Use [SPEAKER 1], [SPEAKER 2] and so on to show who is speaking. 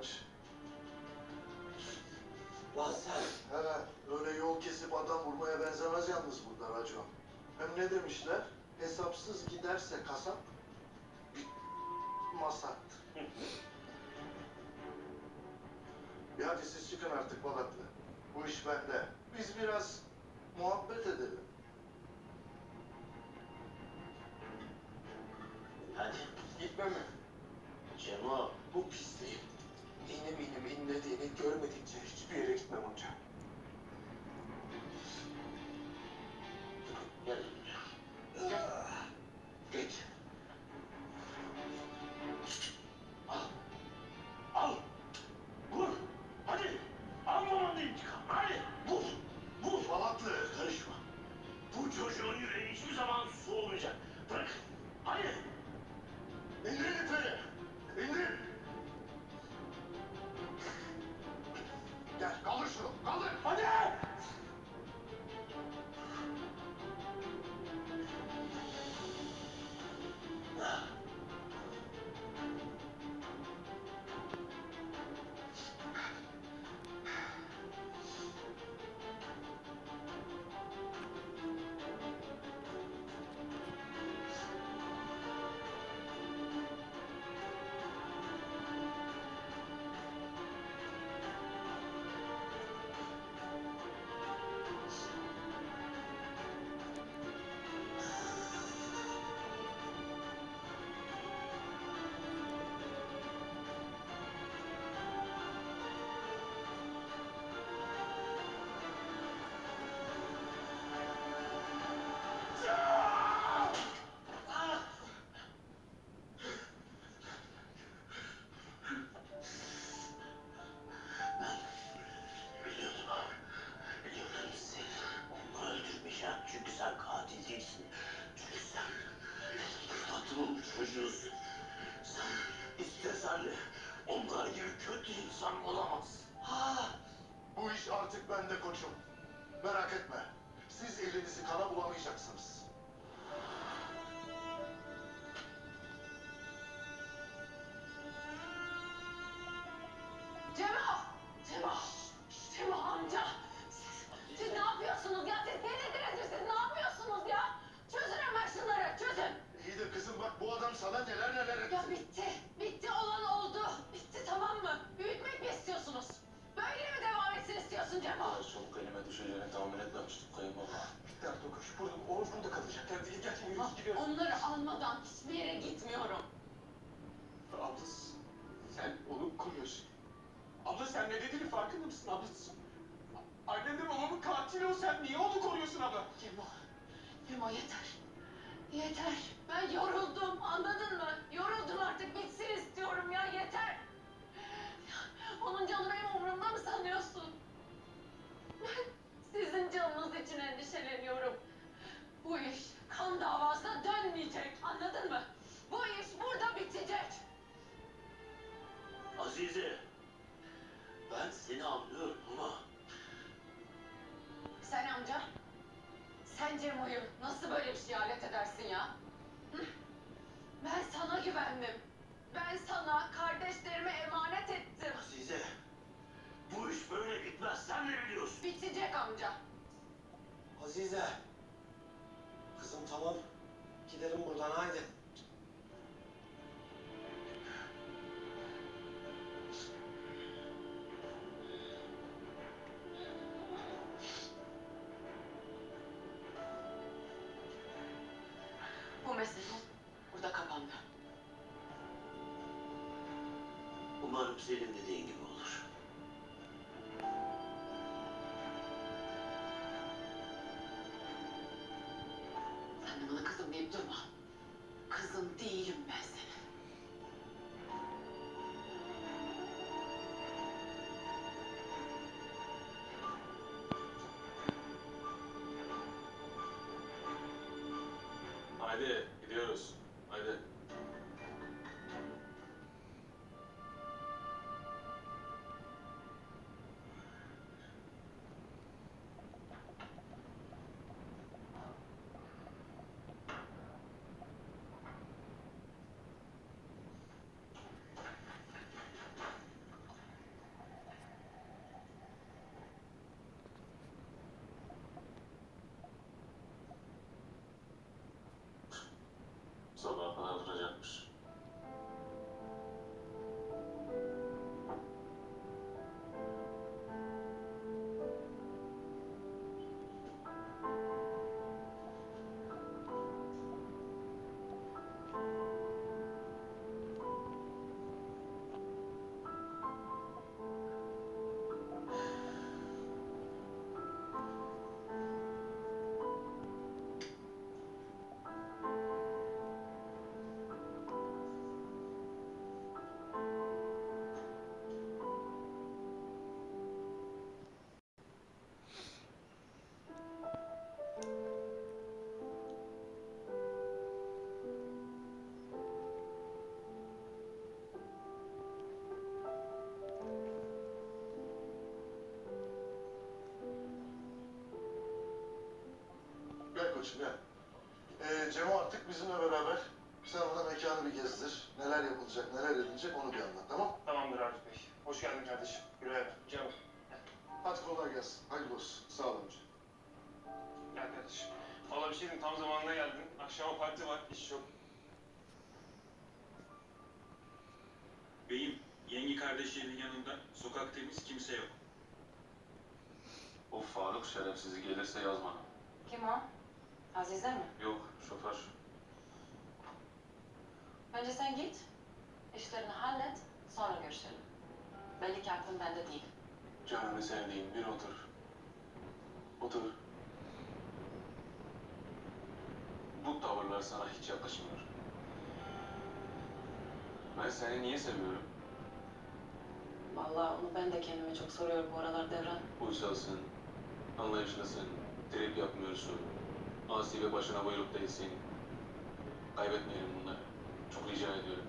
[SPEAKER 1] kaç.
[SPEAKER 2] Lan sen
[SPEAKER 1] He, öyle yol kesip adam vurmaya benzemez yalnız burada racon. Hem ne demişler? Hesapsız giderse kasap, masat. Bir hadi siz çıkın artık Balatlı. Bu iş bende. Biz biraz muhabbet edelim.
[SPEAKER 2] hadi
[SPEAKER 3] Gitme mi?
[SPEAKER 2] Cemo
[SPEAKER 3] Bu pisliğin inim inim inlediğini görmedikçe hiçbir yere gitmem amca.
[SPEAKER 2] gel. Geç. Al. Al. Vur. Hadi. Al babanın intikam. Hadi. Vur. Vur.
[SPEAKER 1] Balatlı!
[SPEAKER 2] Karışma. Bu çocuğun yüreği hiçbir zaman soğumayacak.
[SPEAKER 1] Artık bende koçum. Merak etme. Siz elinizi kana bulamayacaksınız.
[SPEAKER 4] Cemo! Cemo! Cemo amca! Siz, siz ne yapıyorsunuz ya? Siz delirdiniz? Siz ne yapıyorsunuz ya? Çözün hemen şunları, çözün!
[SPEAKER 1] İyi de kızım bak bu adam sana neler neler etti.
[SPEAKER 4] Ya bitti,
[SPEAKER 3] Soğuk elime düşeceğini tahmin etmemiştim kayınbaba. Bitti artık o kuş. Burada, Oğuz burada kalacak. Hadi gel, gel, yürü, gidiyoruz.
[SPEAKER 4] Onları almadan hiçbir yere gitmiyorum.
[SPEAKER 3] Ablası, sen onu koruyorsun. Abla sen ne dediğini farkında mısın ablası? Annemle babamın katili o sen niye onu koruyorsun abla?
[SPEAKER 4] Cemo, Cemo yeter. Yeter. Ben yoruldum, anladın mı? Yoruldum artık, bitsin
[SPEAKER 2] Azize. Ben seni anlıyorum ama
[SPEAKER 4] Sen amca, sen Cemo'yu nasıl böyle bir şey alet edersin ya? Hı? Ben sana güvendim. Ben sana kardeşlerime emanet ettim.
[SPEAKER 2] Azize. Bu iş böyle gitmez. Sen de biliyorsun.
[SPEAKER 4] Bitecek amca.
[SPEAKER 5] Azize. Kızım tamam. Gidelim buradan haydi.
[SPEAKER 4] Bu mesele burada kapandı.
[SPEAKER 2] Umarım senin dediğin gibi olur.
[SPEAKER 4] Sen de bana kızım deyip durma. Kızım değilim ben
[SPEAKER 3] Haydi gidiyoruz. Haydi.
[SPEAKER 1] Koçum gel. Ee, Cemo artık bizimle beraber. Sen ona mekanı bir gezdir. Neler yapılacak, neler edilecek onu bir anlat tamam?
[SPEAKER 3] Tamamdır Arif Bey. Hoş geldin kardeşim. Güle Canım.
[SPEAKER 1] Hadi kolay gelsin. Hayırlı olsun. Sağ ol amca.
[SPEAKER 3] Gel kardeşim. Valla bir şey diyeyim, tam zamanında geldin. Akşama parti var, iş yok.
[SPEAKER 6] Beyim, yenge kardeşlerinin yanında sokak temiz kimse yok.
[SPEAKER 3] O Faruk şerefsizi gelirse yaz bana.
[SPEAKER 4] Kim o? Azize mi?
[SPEAKER 3] Yok, şoför.
[SPEAKER 4] Bence sen git. İşlerini hallet. Sonra görüşelim. Belli ki aklın bende değil.
[SPEAKER 3] Canını sevdiğim bir otur. Otur. Bu tavırlar sana hiç yakışmıyor. Ben seni niye seviyorum?
[SPEAKER 4] Vallahi onu ben de kendime çok soruyorum bu aralar Devran.
[SPEAKER 3] Uysalsın, anlayışlısın, trip yapmıyorsun, asi ve başına buyruk değilsin. Kaybetmeyelim bunları. Çok rica ediyorum.